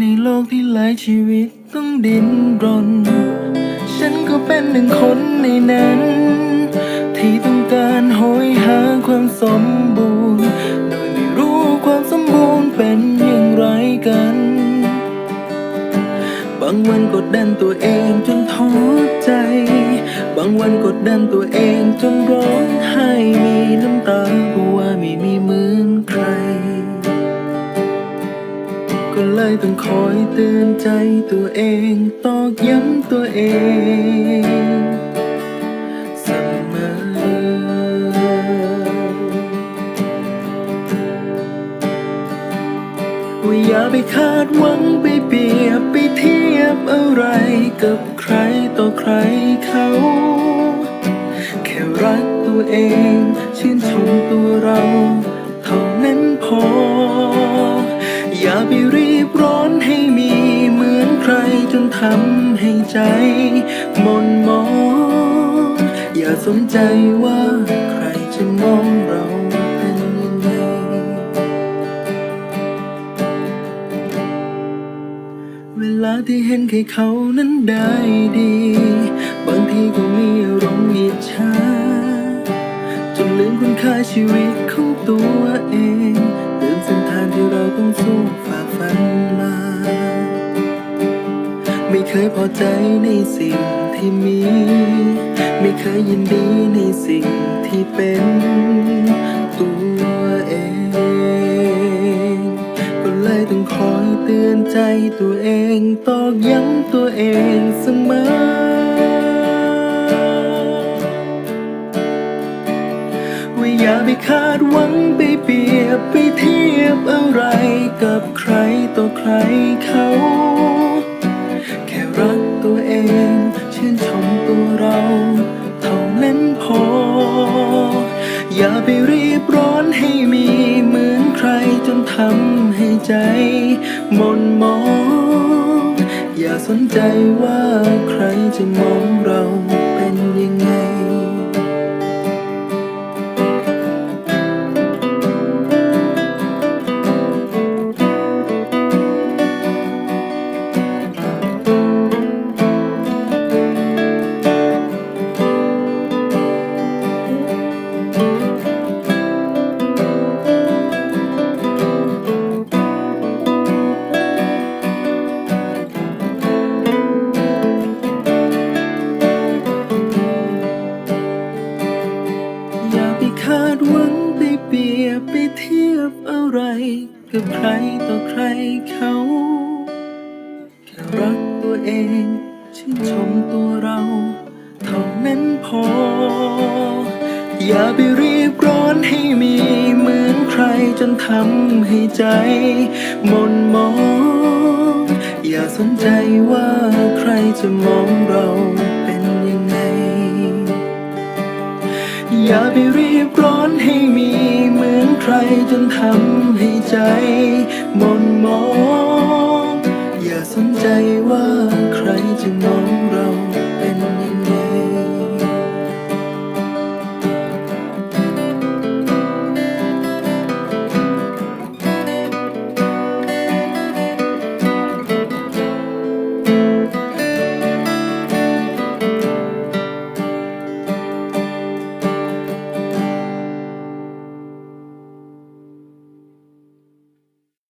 ในโลกที่หลายชีวิตต้องดิ้นรน ฉันก็เป็นหนึ่งคนในนั้น ที่ต้องการโหยหาความสมบูรณ์ โดยไม่รู้ความสมบูรณ์เป็นอย่างไรกัน บางวันกดดันตัวเองจนท้อใจ บางวันกดดันตัวเองจนร้องไห้มีน้ำตาเพราะว่าไม่มีเหมือนใคร ก็เลยต้องคอยเตือนใจตัวเอง ตอกย้ำตัวเองเสมอว่าอย่าไปคาดหวังไปเปรียบไปเทียบอะไรกับใครต่อใครเขาแค่รักตัวเอง ชื่นชมตัวเรา เท่านั้นพอ อย่าไปรี ทำให้ใจมนมองอย่าสนใจว่าใครจะมองเราเป็นยังไง เวลาที่เห็นใครเขานั้นได้ดี บางทีก็มีอารมณ์อิจฉาจนลืมคุณค่าชีวิตของตัวเองลืมเส้นทางที่เราต้องสู้ เคยพอใจในสิ่งที่มี ไม่เคยยินดีในสิ่งที่เป็นตัวเอง ก็เลยต้องคอยเตือนใจตัวเองตอกย้ำตัวเองเสมอ ว่าอย่าไปคาดหวังไปเปรียบไปเทียบ ไปรีบร้อนให้มีเหมือนใครจนทำให้ใจมนมอง อย่าสนใจว่าใครจะมองเราเป็นยังไง ไรกับใครต่อใครเขาแค่รักตัวเองชื่นชมตัวเราเท่านั้นพอ อย่าไปรีบร้อนให้มีเหมือนใครจนทำให้ใจหมนมอง อย่าสนใจว่าใครจะมองเราเป็น อย่าไปรีบร้อนให้มีเหมือนใครจนทำให้ใจหมนมอง อย่าสนใจ